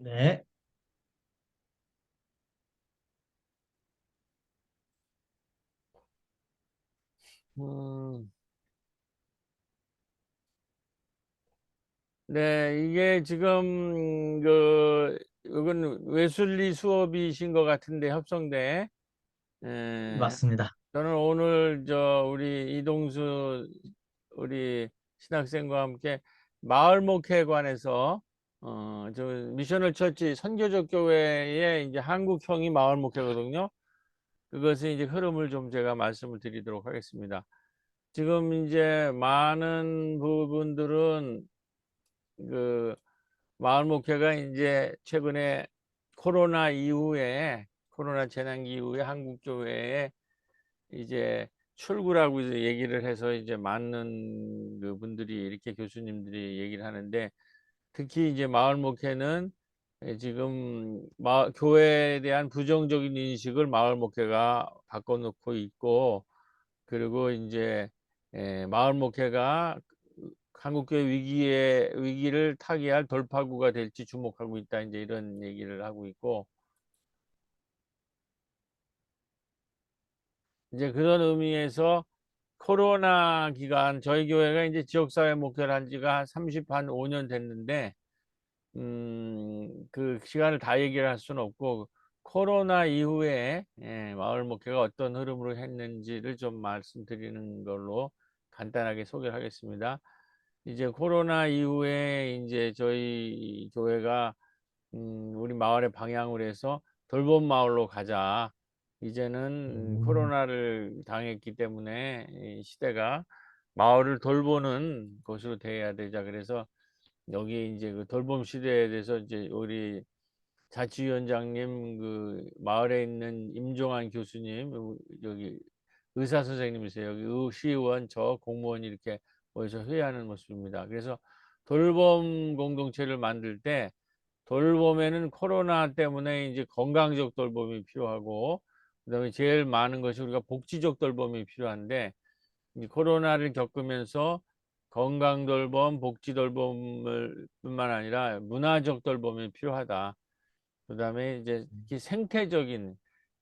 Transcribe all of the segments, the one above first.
네, 음, 네, 이게 지금 그 이건 외술리 수업이신 것 같은데 협성대. 에, 맞습니다. 저는 오늘 저 우리 이동수 우리 신학생과 함께 마을 목회에 관해서 어, 저 미셔널 처치 선교적 교회의 이제 한국형이 마을 목회거든요. 그것의 이제 흐름을 좀 제가 말씀을 드리도록 하겠습니다. 지금 이제 많은 부분들은 그 마을 목회가 이제 최근에 코로나 이후에 코로나 재난기 이후에 한국 교회에 이제 출구라고 이제 얘기를 해서 이제 많은 그 분들이 이렇게 교수님들이 얘기를 하는데 특히 이제 마을 목회는 지금 마, 교회에 대한 부정적인 인식을 마을 목회가 바꿔놓고 있고 그리고 이제 에, 마을 목회가 한국교회 위기에 위기를 타개할 돌파구가 될지 주목하고 있다 이제 이런 얘기를 하고 있고. 이제 그런 의미에서 코로나 기간 저희 교회가 이제 지역사회 목회를 한 지가 한 30, 한 5년 됐는데 음, 그 시간을 다 얘기를 할 수는 없고 코로나 이후에 예, 마을 목회가 어떤 흐름으로 했는지를 좀 말씀드리는 걸로 간단하게 소개를 하겠습니다. 이제 코로나 이후에 이제 저희 교회가 음, 우리 마을의 방향으로 해서 돌봄 마을로 가자. 이제는 음, 코로나를 당했기 때문에 이 시대가 마을을 돌보는 곳으로 돼야 되자. 그래서 여기 이제 그 돌봄 시대에 대해서 이제 우리 자치위원장님 그 마을에 있는 임종환 교수님 여기 의사 선생님이세요. 여기 의- 시의원 저 공무원이 이렇게 모여서 회의하는 모습입니다. 그래서 돌봄 공동체를 만들 때 돌봄에는 코로나 때문에 이제 건강적 돌봄이 필요하고 그다음에 제일 많은 것이 우리가 복지적 돌봄이 필요한데 이 코로나를 겪으면서 건강 돌봄, 복지 돌봄을 뿐만 아니라 문화적 돌봄이 필요하다. 그다음에 이제 특히 생태적인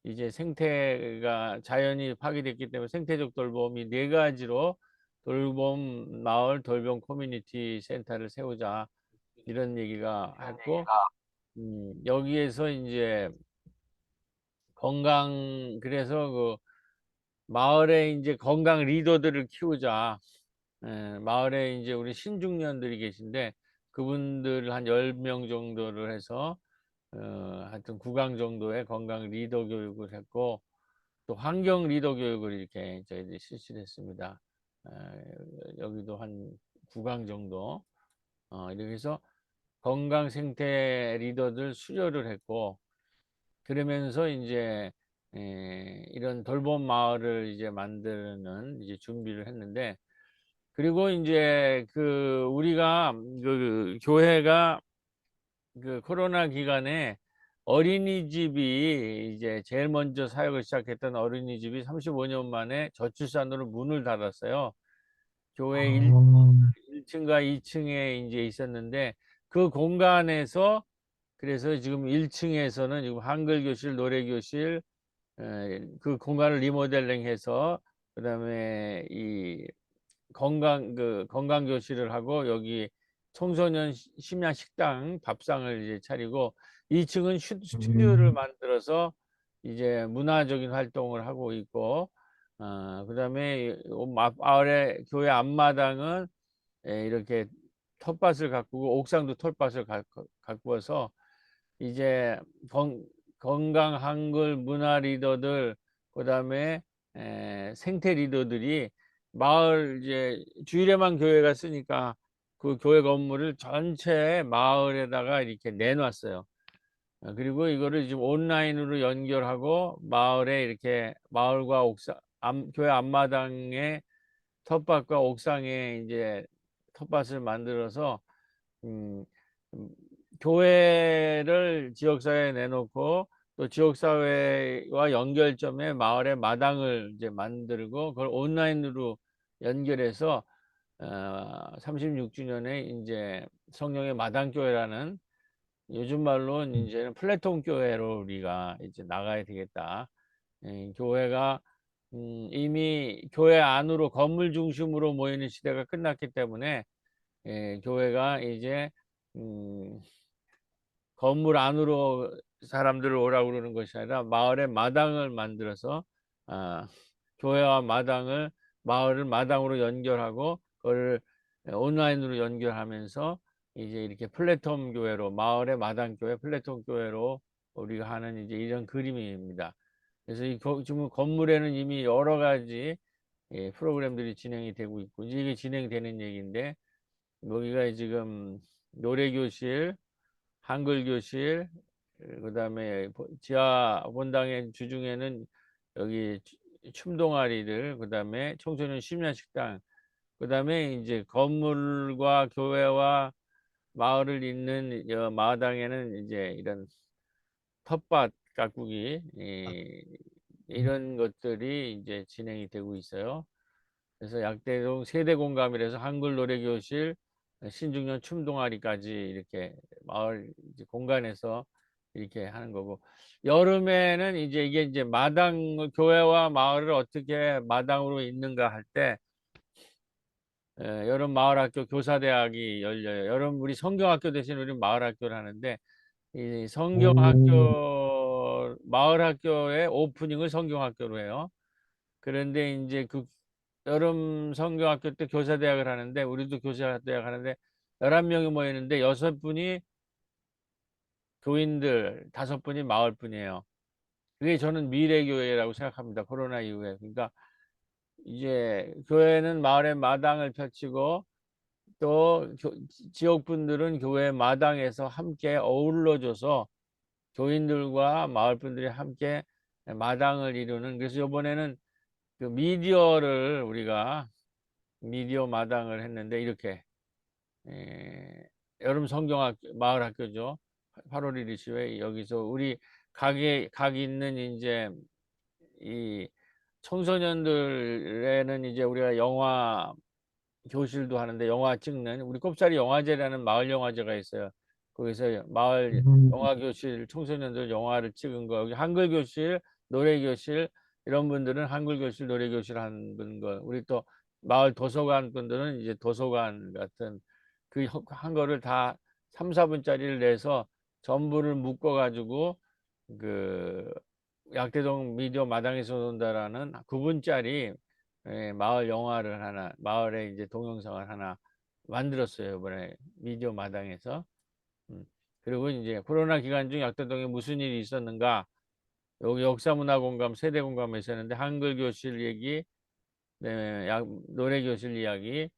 이제 생태가 자연이 파괴됐기 때문에 생태적 돌봄이 네 가지로 돌봄 마을 돌봄 커뮤니티 센터를 세우자 이런 얘기가 했고 음, 여기에서 이제 건강 그래서 그 마을에 이제 건강 리더들을 키우자. 예, 마을에 이제 우리 신중년들이 계신데 그분들 한 10명 정도를 해서 어, 하여튼 구강 정도의 건강 리더 교육을 했고 또 환경 리더 교육을 이렇게 저희들이 실시를 했습니다. 에, 여기도 한 구강 정도 어, 이렇게 해서 건강 생태 리더들 수료를 했고 그러면서 이제 에, 이런 돌봄 마을을 이제 만드는 이제 준비를 했는데 그리고 이제 그 우리가 그 교회가 그 코로나 기간에 어린이집이 이제 제일 먼저 사역을 시작했던 어린이집이 35년 만에 저출산으로 문을 닫았어요. 교회 1, 어, 1층과 2층에 이제 있었는데 그 공간에서 그래서 지금 1층에서는 지금 한글 교실, 노래 교실 그 공간을 리모델링해서 그다음에 이 건강 그 건강 교실을 하고 여기 청소년 시- 심야 식당 밥상을 이제 차리고 2층은 스튜디오를 음, 만들어서 이제 문화적인 활동을 하고 있고 어, 그다음에 마을의 교회 앞마당은 에, 이렇게 텃밭을 가꾸고 옥상도 텃밭을 가- 가꾸어서 이제 건, 건강 한글 문화 리더들 그다음에 에, 생태 리더들이 마을 이제 주일에만 교회가 쓰니까 그 교회 건물을 전체 마을에다가 이렇게 내놨어요. 어, 그리고 이거를 지금 온라인으로 연결하고 마을에 이렇게 마을과 옥상 앞, 교회 앞마당에 텃밭과 옥상에 이제 텃밭을 만들어서 음, 음, 교회를 지역사회에 내놓고 또 지역사회와 연결점에 마을의 마당을 이제 만들고 그걸 온라인으로 연결해서 어, 36주년에 이제 성령의 마당교회라는 요즘 말로는 이제는 플랫폼 교회로 우리가 이제 나가야 되겠다. 예, 교회가 음, 이미 교회 안으로 건물 중심으로 모이는 시대가 끝났기 때문에 예, 교회가 이제 음, 건물 안으로 사람들을 오라고 그러는 것이 아니라 마을의 마당을 만들어서 아, 교회와 마당을 마을을 마당으로 연결하고 그걸 온라인으로 연결하면서 이제 이렇게 플랫폼 교회로 마을의 마당 교회 플랫폼 교회로 우리가 하는 이제 이런 그림입니다. 그래서 이 거- 지금 건물에는 이미 여러 가지 예, 프로그램들이 진행이 되고 있고 이제 이게 진행되는 얘기인데 여기가 지금 노래 교실, 한글 교실, 그다음에 지하 본당의 주중에는 여기 춤 동아리들, 그다음에 청소년 심야 식당, 그다음에 이제 건물과 교회와 마을을 잇는 여 마당에는 이제 이런 텃밭 가꾸기 이, 이런 것들이 이제 진행이 되고 있어요. 그래서 약대동 세대 공감이라서 한글 노래 교실, 신중년 춤 동아리까지 이렇게 마을 공간에서 이렇게 하는 거고 여름에는 이제 이게 이제 마당 교회와 마을을 어떻게 마당으로 잇는가 할 때 여름 마을학교 교사대학이 열려요. 여름 우리 성경학교 대신 우리 마을학교를 하는데 이 성경학교 마을학교의 오프닝을 성경학교로 해요. 그런데 이제 그 여름 성경학교 때 교사대학을 하는데 우리도 교사대학 하는데 11명이 모이는데 여섯 분이 교인들, 다섯 분이 마을 분이에요. 그게 저는 미래교회라고 생각합니다. 코로나 이후에. 그러니까 이제 교회는 마을의 마당을 펼치고 또 지역 분들은 교회 마당에서 함께 어울러줘서 교인들과 마을 분들이 함께 마당을 이루는 그래서 이번에는 그 미디어를 우리가 미디어 마당을 했는데 이렇게 에, 여름 성경학교 마을 학교죠. 8월 1일 시회 여기서 우리 각에 각 있는 이제 이 청소년들에는 이제 우리가 영화 교실도 하는데 영화 찍는 우리 꼽사리 영화제라는 마을 영화제가 있어요. 거기서 마을 영화 교실 청소년들 영화를 찍은 거 여기 한글 교실, 노래 교실 이런 분들은 한글 교실, 노래 교실 거 우리 또 마을 도서관 분들은 이제 도서관 같은 그 한 거를 다 3, 4분짜리를 내서 전부를 묶어 가지고 그 약대동 미디어 마당에서 논다라는 9분짜리 예, 마을 영화를 하나, 마을에 이제 동영상을 하나 만들었어요. 이번에 미디어 마당에서. 음. 그리고 이제 코로나 기간 중 약대동에 무슨 일이 있었는가? 여기 역사문화 공감, 세대 공감에 있었는데 한글 교실 얘기, 네, 약, 노래 교실 이야기,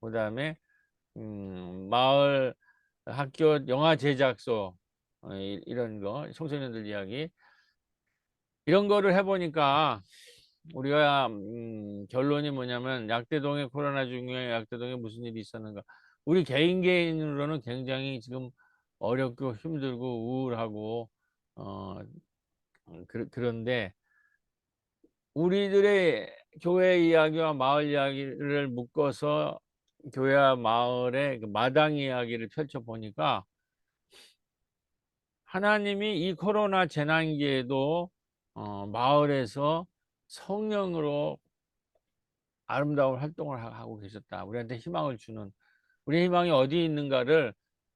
그 다음에 음, 마을 학교 영화 제작소 어, 이런 거 청소년들 이야기. 이런 거를 해보니까 우리가 음, 결론이 뭐냐면 약대동에 코로나 중에 약대동에 무슨 일이 있었는가. 우리 개인 개인으로는 굉장히 지금 어렵고 힘들고 우울하고 어 그, 그런데 우리들의 교회 이야기와 마을 이야기를 묶어서 교회와 마을의 그 마당 이야기를 펼쳐 보니까 하나님이 이 코로나 재난기에도 어, 마을에서 성령으로 아름다운 활동을 하고 계셨다. 우리한테 희망을 주는 우리 희망이 어디 있는가를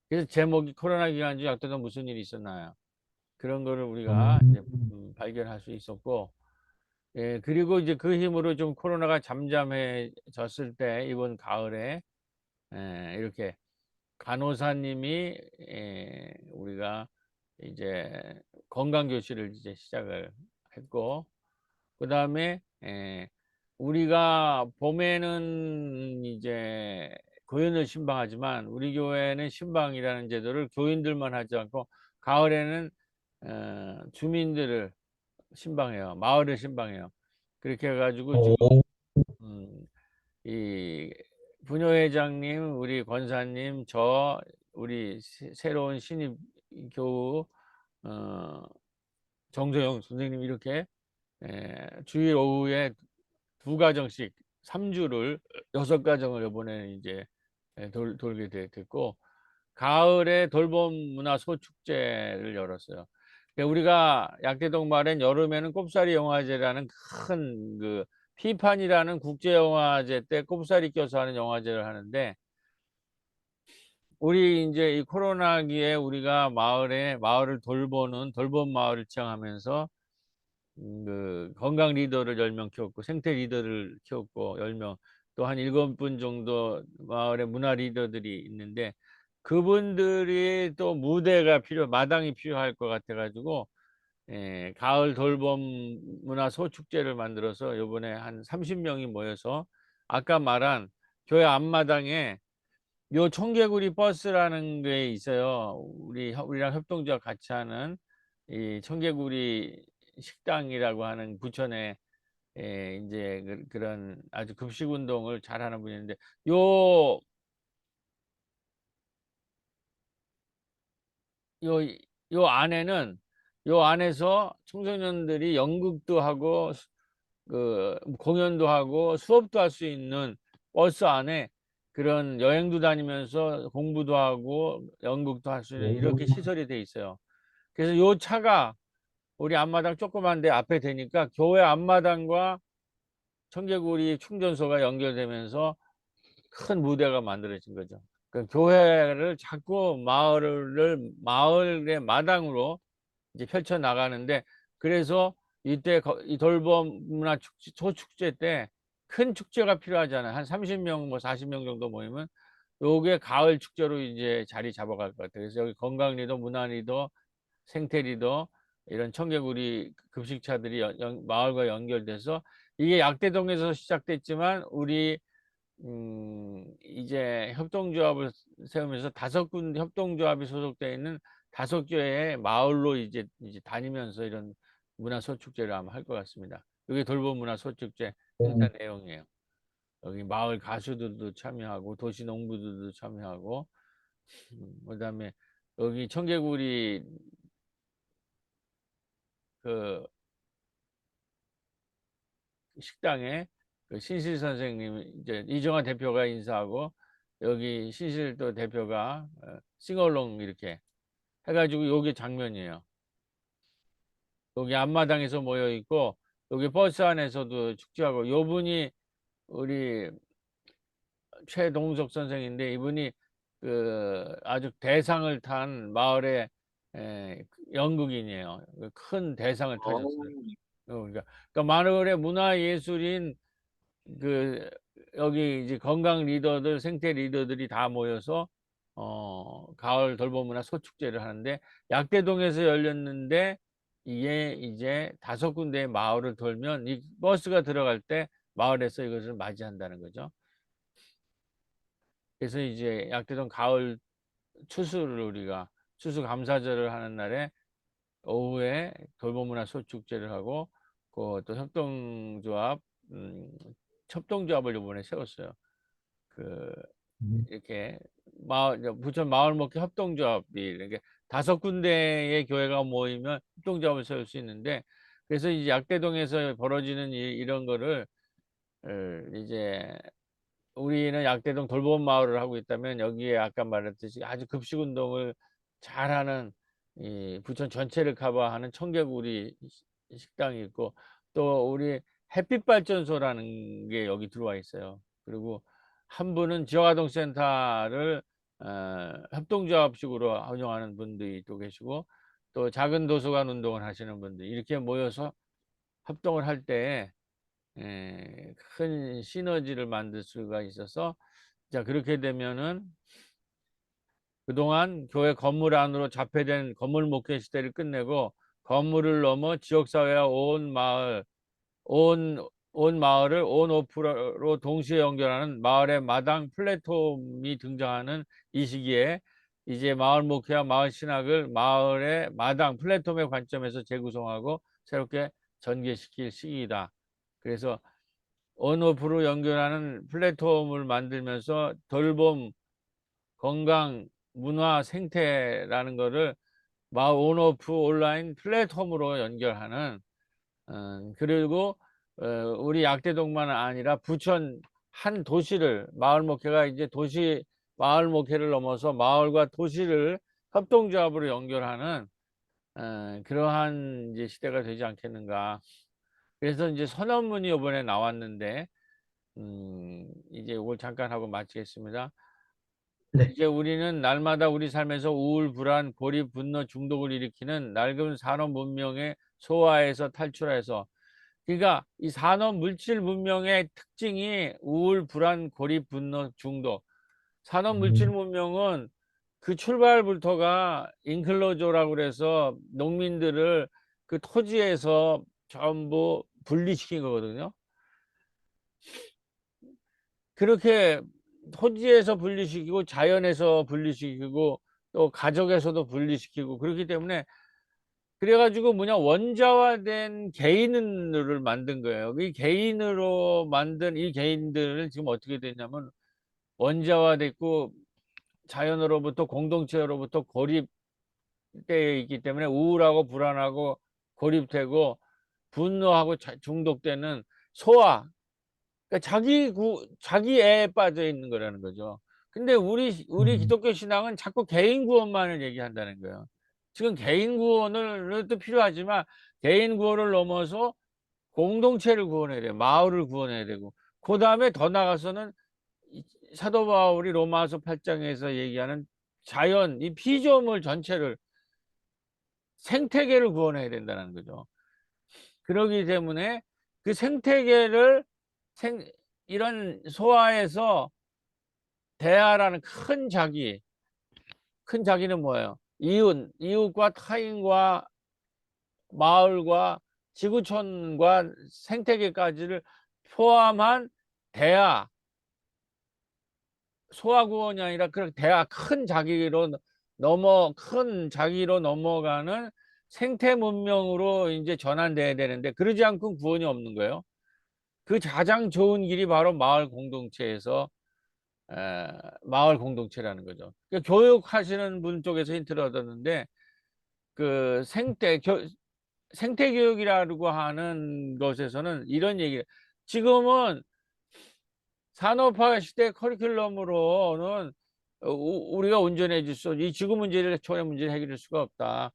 그래서 제목이 코로나 기간 중 약도도 무슨 일이 있었나요? 그런 거를 우리가 이제 음, 발견할 수 있었고 예, 그리고 이제 그 힘으로 좀 코로나가 잠잠해졌을 때 이번 가을에 예, 이렇게 간호사님이 예, 우리가 이제 건강 교실을 이제 시작을 했고 그 다음에 예, 우리가 봄에는 이제 교인을 신방하지만 우리 교회는 신방이라는 제도를 교인들만 하지 않고 가을에는 어, 주민들을 신방해요. 마을을 신방해요. 그렇게 해가지고 지금 음, 이 분녀회장님, 우리 권사님, 저 우리 새로운 신입 교우 어, 정소영 선생님 이렇게 에, 주일 오후에 두 가정씩 3주를 여섯 가정을 이번에 이제 돌, 돌게 됐고 가을에 돌봄 문화 소축제를 열었어요. 그러니까 우리가 약대동 마을엔 여름에는 꼽사리 영화제라는 큰 그 피판이라는 국제 영화제 때 꼽사리 껴서 하는 영화제를 하는데 우리 이제 이 코로나기에 우리가 마을에 마을을 돌보는 돌봄 마을을 지향하면서 음, 그 건강 리더를 10명 키웠고 생태 리더를 키웠고 10명 또한 7분 정도 마을의 문화 리더들이 있는데 그분들이 또 무대가 필요 마당이 필요할 것 같아 가지고 예, 가을 돌봄 문화 소축제를 만들어서 요번에 한 30명이 모여서 아까 말한 교회 앞마당에 요 청개구리 버스라는 게 있어요. 우리 협- 우리랑 협동조합 같이 하는 이 청개구리 식당이라고 하는 부천에 예, 이제 그, 그런 아주 급식 운동을 잘하는 분인데 요 요, 요 안에는 요 안에서 청소년들이 연극도 하고 수- 그 공연도 하고 수업도 할 수 있는 버스 안에 그런 여행도 다니면서 공부도 하고 연극도 할 수 있는 이렇게 시설이 돼 있어요. 그래서 요 차가 우리 앞마당 조그만데 앞에 되니까 교회 앞마당과 청개구리 충전소가 연결되면서 큰 무대가 만들어진 거죠. 그 교회를 자꾸 마을을 마을의 마당으로 이제 펼쳐 나가는데 그래서 이때 거- 이 돌봄 문화 축제, 소축제 때 큰 축제가 필요하잖아요. 한 30명 뭐 40명 정도 모이면 요게 가을 축제로 이제 자리 잡아갈 것 같아요. 그래서 여기 건강 리더, 문화 리더, 생태 리더 이런 청개구리 급식차들이 연- 연- 마을과 연결돼서 이게 약대동에서 시작됐지만 우리 음, 이제 협동조합을 세우면서 다섯 군데 협동조합이 소속되어 있는 다섯 교회의 마을로 이제 이제 다니면서 이런 문화 소축제를 아마 할 것 같습니다. 이게 돌봄 문화 소축제 일단 내용이에요. 여기 마을 가수들도 참여하고 도시 농부들도 참여하고 음, 그다음에 여기 청개구리 그 식당에 그 신실 선생님 이제 이정환 대표가 인사하고 여기 신실 또 대표가 어, 싱얼롱 이렇게 해가지고 요게 장면이에요. 여기 앞마당에서 모여 있고 여기 버스 안에서도 축제하고 요 분이 우리 최동석 선생인데 이분이 그 아주 대상을 탄 마을의 에, 연극인이에요. 그큰 대상을 타셨어요. 어, 그러니까, 그러니까 마을의 문화 예술인 그 여기 이제 건강 리더들, 생태 리더들이 다 모여서 어 가을 돌봄 문화 소축제를 하는데 약대동에서 열렸는데 이게 이제 다섯 군데의 마을을 돌면 이 버스가 들어갈 때 마을에서 이것을 맞이한다는 거죠. 그래서 이제 약대동 가을 추수를 우리가 추수 감사절을 하는 날에 오후에 돌봄문화 소축제를 하고 그또 협동조합 음, 협동조합을 이번에 세웠어요. 그 음. 이렇게 마을 부천 마을목회 협동조합이 이렇게 다섯 군데의 교회가 모이면 협동조합을 세울 수 있는데 그래서 이제 약대동에서 벌어지는 이, 이런 거를 어, 이제 우리는 약대동 돌봄 마을을 하고 있다면 여기에 아까 말했듯이 아주 급식 운동을 잘하는 이 부천 전체를 커버하는 청개구리 시- 식당이 있고 또 우리 햇빛 발전소라는 게 여기 들어와 있어요. 그리고 한 분은 지역아동센터를 어, 협동조합식으로 운영하는 분들이 또 계시고 또 작은 도서관 운동을 하시는 분들 이렇게 모여서 합동을 할 때에 에, 큰 시너지를 만들 수가 있어서 자 그렇게 되면은 그동안 교회 건물 안으로 잡혀된 건물 목회 시대를 끝내고 건물을 넘어 지역사회와 온 마을 온, 온 마을을 온 오프로 동시에 연결하는 마을의 마당 플랫폼이 등장하는 이 시기에 이제 마을 목회와 마을 신학을 마을의 마당 플랫폼의 관점에서 재구성하고 새롭게 전개시킬 시기이다. 그래서 온오프로 연결하는 플랫폼을 만들면서 돌봄, 건강, 문화, 생태라는 거를 마을 온오프 온라인 플랫폼으로 연결하는 어, 그리고 어, 우리 약대동만 아니라 부천 한 도시를 마을 목회가 이제 도시 마을 목회를 넘어서 마을과 도시를 협동조합으로 연결하는 어, 그러한 이제 시대가 되지 않겠는가. 그래서 이제 선언문이 이번에 나왔는데 음, 이제 이걸 잠깐 하고 마치겠습니다. 네. 이제 우리는 날마다 우리 삶에서 우울, 불안, 고립, 분노, 중독을 일으키는 낡은 산업 문명의 소화에서 탈출해서 그러니까 이 산업 물질 문명의 특징이 우울, 불안, 고립, 분노, 중독. 산업 물질 음. 문명은 그 출발부터가 인클로저라고 그래서 농민들을 그 토지에서 전부 분리시킨 거거든요. 그렇게 토지에서 분리시키고 자연에서 분리시키고 또 가족에서도 분리시키고 그렇기 때문에 그래가지고 뭐냐 원자화된 개인을 만든 거예요. 이 개인으로 만든 이 개인들은 지금 어떻게 됐냐면 원자화됐고 자연으로부터 공동체로부터 고립되어 있기 때문에 우울하고 불안하고 고립되고 분노하고 자- 중독되는 소화 그러니까 자기 구, 자기 애에 빠져 있는 거라는 거죠. 근데 우리 우리 음. 기독교 신앙은 자꾸 개인 구원만을 얘기한다는 거예요. 지금 개인 구원을 또 필요하지만 개인 구원을 넘어서 공동체를 구원해야 돼요. 마을을 구원해야 되고 그 다음에 더 나가서는 이 사도 바울이 로마서 8장에서 얘기하는 자연 이 피조물 전체를 생태계를 구원해야 된다는 거죠. 그러기 때문에 그 생태계를 생, 이런 소화해서 대하라는 큰 자기, 큰 자기는 뭐예요? 이웃, 이웃과 타인과 마을과 지구촌과 생태계까지를 포함한 대하, 소화구원이 아니라 그런 대하 큰 자기로 넘어 큰 자기로 넘어가는 생태 문명으로 이제 전환돼야 되는데 그러지 않고 구원이 없는 거예요. 그 가장 좋은 길이 바로 마을 공동체에서 에, 마을 공동체라는 거죠. 그러니까 교육하시는 분 쪽에서 힌트를 얻었는데 그 생태 교, 생태 교육이라고 하는 것에서는 이런 얘기 지금은 산업화 시대 커리큘럼으로는 우리가 운전해 줄 수, 이 지구 문제를 초래 문제를 해결할 수가 없다.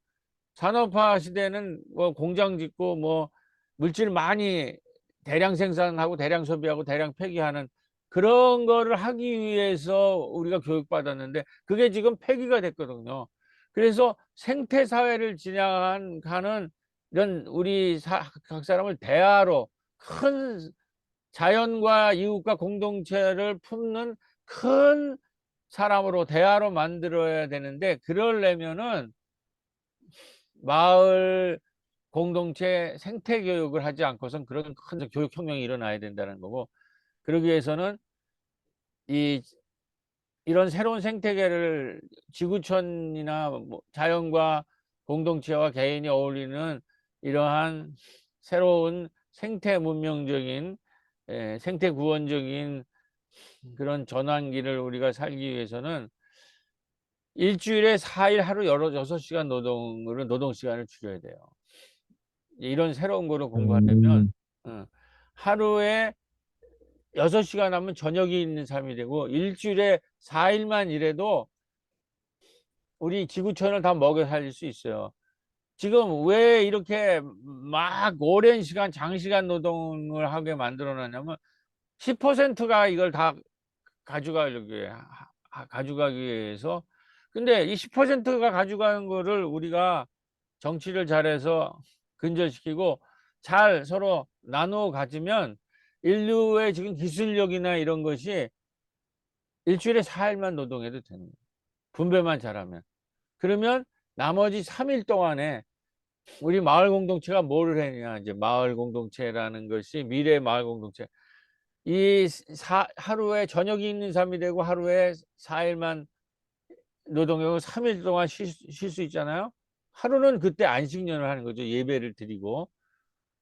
산업화 시대는 뭐 공장 짓고 뭐 물질 많이 대량 생산하고 대량 소비하고 대량 폐기하는 그런 거를 하기 위해서 우리가 교육받았는데 그게 지금 폐기가 됐거든요. 그래서 생태 사회를 지향하는 이런 우리 사, 각 사람을 대화로 큰 자연과 이웃과 공동체를 품는 큰 사람으로 대화로 만들어야 되는데 그러려면은 마을 공동체 생태 교육을 하지 않고선 그런 큰 교육 혁명이 일어나야 된다는 거고 그러기 위해서는 이 이런 새로운 생태계를 지구촌이나 뭐 자연과 공동체와 개인이 어울리는 이러한 새로운 생태 문명적인 예, 생태 구원적인 그런 전환기를 우리가 살기 위해서는 일주일에 4일 하루 여러 6시간 노동으로 노동 시간을 줄여야 돼요. 이런 새로운 거를 공부하려면 음. 어, 하루에 6시간 하면 저녁이 있는 삶이 되고 일주일에 4일만 일해도 우리 지구촌을 다 먹여 살릴 수 있어요. 지금 왜 이렇게 막 오랜 시간 장시간 노동을 하게 만들어 놨냐면 10%가 이걸 다 가져가려고 해. 하- 하- 가져가기 위해서 근데 이 10%가 가져가는 거를 우리가 정치를 잘해서 근절시키고 잘 서로 나누어 가지면 인류의 지금 기술력이나 이런 것이 일주일에 4일만 노동해도 되는 거예요. 분배만 잘하면. 그러면 나머지 3일 동안에 우리 마을 공동체가 뭐를 했냐 이제 마을 공동체라는 것이 미래 마을 공동체 이 사, 하루에 저녁이 있는 삶이 되고 하루에 4일만 노동하고 3일 동안 쉴 수 있잖아요 하루는 그때 안식년을 하는 거죠 예배를 드리고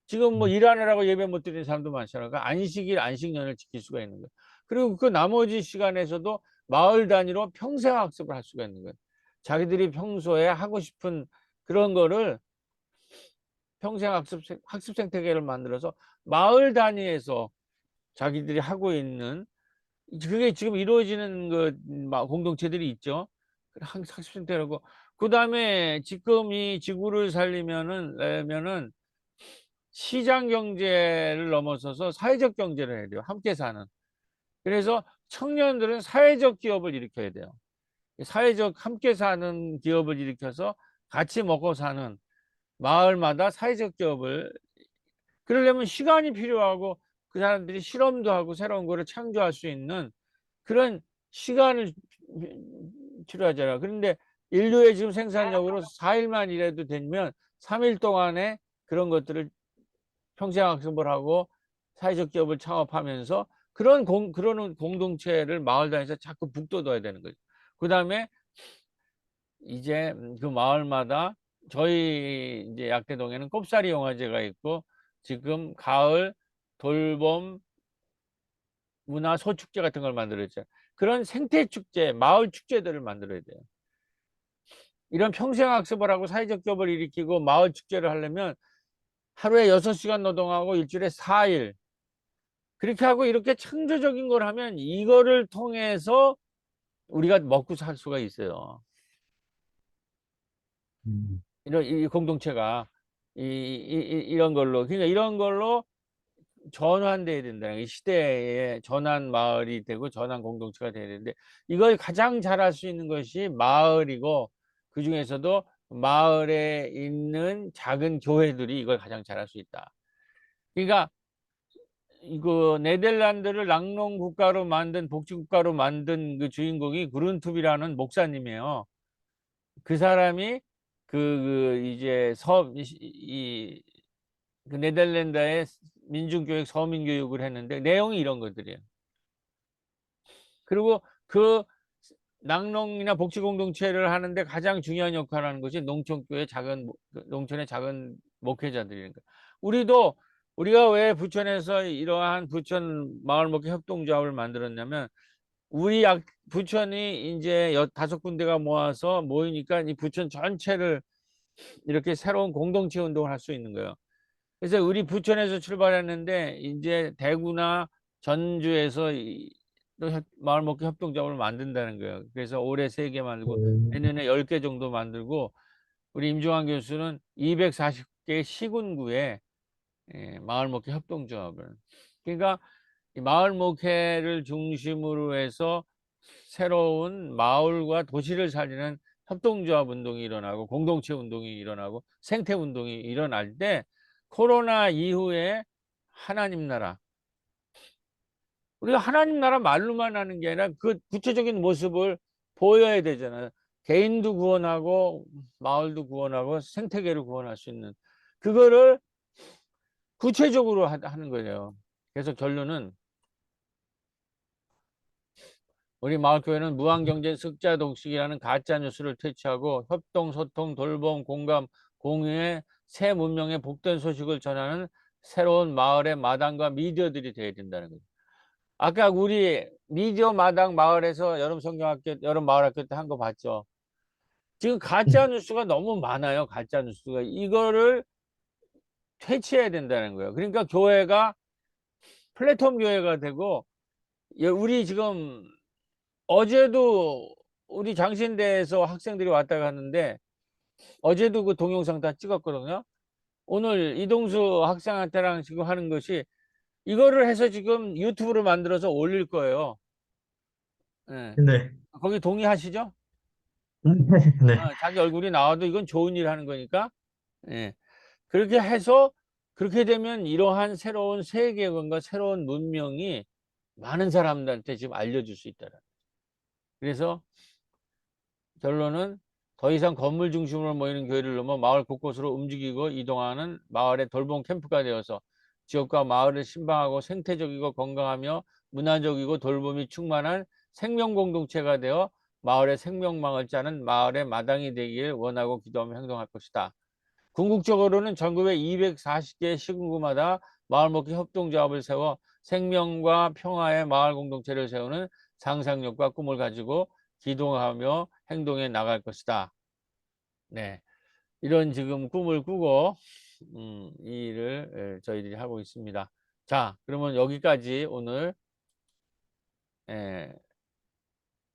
지금 뭐 음. 일하느라고 예배 못 드리는 사람도 많잖아요 그러니까 안식일 안식년을 지킬 수가 있는 거예요 그리고 그 나머지 시간에서도 마을 단위로 평생 학습을 할 수가 있는 거예요 자기들이 평소에 하고 싶은 그런 거를 평생 학습, 학습 생태계를 만들어서 마을 단위에서 자기들이 하고 있는 그게 지금 이루어지는 그 마- 공동체들이 있죠. 한 학습 생태라고. 그 다음에 지금 이 지구를 살리면은 내면은 시장 경제를 넘어서서 사회적 경제를 해야 돼요. 함께 사는. 그래서 청년들은 사회적 기업을 일으켜야 돼요. 사회적 함께 사는 기업을 일으켜서 같이 먹고 사는 마을마다 사회적 기업을 그러려면 시간이 필요하고 그 사람들이 실험도 하고 새로운 거를 창조할 수 있는 그런 시간을 필요하잖아. 그런데 인류의 지금 생산력으로 4일만 일해도 되면 3일 동안에 그런 것들을 평생학습을 하고 사회적 기업을 창업하면서 그런 공, 그런 공동체를 마을 단위에서 자꾸 북돋워야 되는 거죠. 그 다음에 이제 그 마을마다 저희 이제 약대동에는 꼽사리 영화제가 있고 지금 가을 돌봄 문화 소축제 같은 걸 만들었죠. 그런 생태 축제, 마을 축제들을 만들어야 돼요. 이런 평생 학습을 하고 사회적 기업을 일으키고 마을 축제를 하려면 하루에 6시간 노동하고 일주일에 4일 그렇게 하고 이렇게 창조적인 걸 하면 이거를 통해서 우리가 먹고 살 수가 있어요. 음, 이런 이 공동체가 이, 이, 이- 이런 걸로 그러니까 이런 걸로 전환돼야 된다. 이 시대의 전환 마을이 되고 전환 공동체가 돼야 되는데 이걸 가장 잘할 수 있는 것이 마을이고 그 중에서도 마을에 있는 작은 교회들이 이걸 가장 잘할 수 있다. 그러니까 이거 네덜란드를 낙농 국가로 만든 복지 국가로 만든 그 주인공이 그룬투비라는 목사님이에요. 그 사람이 그, 그 이제 서이 그 네덜란드의 민중교육 서민교육을 했는데 내용이 이런 것들이에요. 그리고 그 낙농이나 복지 공동체를 하는데 가장 중요한 역할을 하는 것이 농촌교회 작은 모- 그 농촌의 작은 목회자들이니까 우리도 우리가 왜 부천에서 이러한 부천 마을 목회 협동조합을 만들었냐면 우리 약 부천이 이제 여 다섯 군데가 모아서 모이니까 이 부천 전체를 이렇게 새로운 공동체 운동을 할 수 있는 거예요. 그래서 우리 부천에서 출발했는데 이제 대구나 전주에서 마을목회 협동조합을 만든다는 거예요. 그래서 올해 세 개 만들고 음, 내년에 열 개 정도 만들고 우리 임종환 교수는 240개 시군구에 예, 마을 목회 협동조합을 그러니까 이 마을 목회를 중심으로 해서 새로운 마을과 도시를 살리는 협동조합 운동이 일어나고 공동체 운동이 일어나고 생태 운동이 일어날 때 코로나 이후에 하나님 나라 우리가 하나님 나라 말로만 하는 게 아니라 그 구체적인 모습을 보여야 되잖아요. 개인도 구원하고 마을도 구원하고 생태계를 구원할 수 있는 그거를 구체적으로 하- 하는 거예요. 그래서 결론은 우리 마을교회는 무한경제 습자 독식이라는 가짜 뉴스를 퇴치하고 협동, 소통, 돌봄, 공감, 공유의 새 문명의 복된 소식을 전하는 새로운 마을의 마당과 미디어들이 되어야 된다는 거죠. 아까 우리 미디어 마당 마을에서 여름 성경학교, 여름 마을학교 때 한 거 봤죠? 지금 가짜 뉴스가 너무 많아요. 가짜 뉴스가. 이거를 퇴치해야 된다는 거예요. 그러니까 교회가 플랫폼 교회가 되고 예, 우리 지금 어제도 우리 장신대에서 학생들이 왔다 갔는데 어제도 그 동영상 다 찍었거든요. 오늘 이동수 학생한테랑 지금 하는 것이 이거를 해서 지금 유튜브를 만들어서 올릴 거예요. 예. 네. 거기 동의하시죠? 네. 어, 자기 얼굴이 나와도 이건 좋은 일 하는 거니까. 예. 그렇게 해서 그렇게 되면 이러한 새로운 세계관과 새로운 문명이 많은 사람들한테 지금 알려줄 수 있다는 거죠. 그래서 결론은 더 이상 건물 중심으로 모이는 교회를 넘어 마을 곳곳으로 움직이고 이동하는 마을의 돌봄 캠프가 되어서 지역과 마을을 신방하고 생태적이고 건강하며 문화적이고 돌봄이 충만한 생명 공동체가 되어 마을의 생명망을 짜는 마을의 마당이 되길 원하고 기도하며 행동할 것이다. 궁극적으로는 전국의 240개 시군구마다 마을목회 협동조합을 세워 생명과 평화의 마을 공동체를 세우는 상상력과 꿈을 가지고 기동하며 행동해 나갈 것이다. 네. 이런 지금 꿈을 꾸고, 음, 이 일을 예, 저희들이 하고 있습니다. 자, 그러면 여기까지 오늘 예,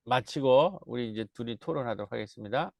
마치고 우리 이제 둘이 토론하도록 하겠습니다.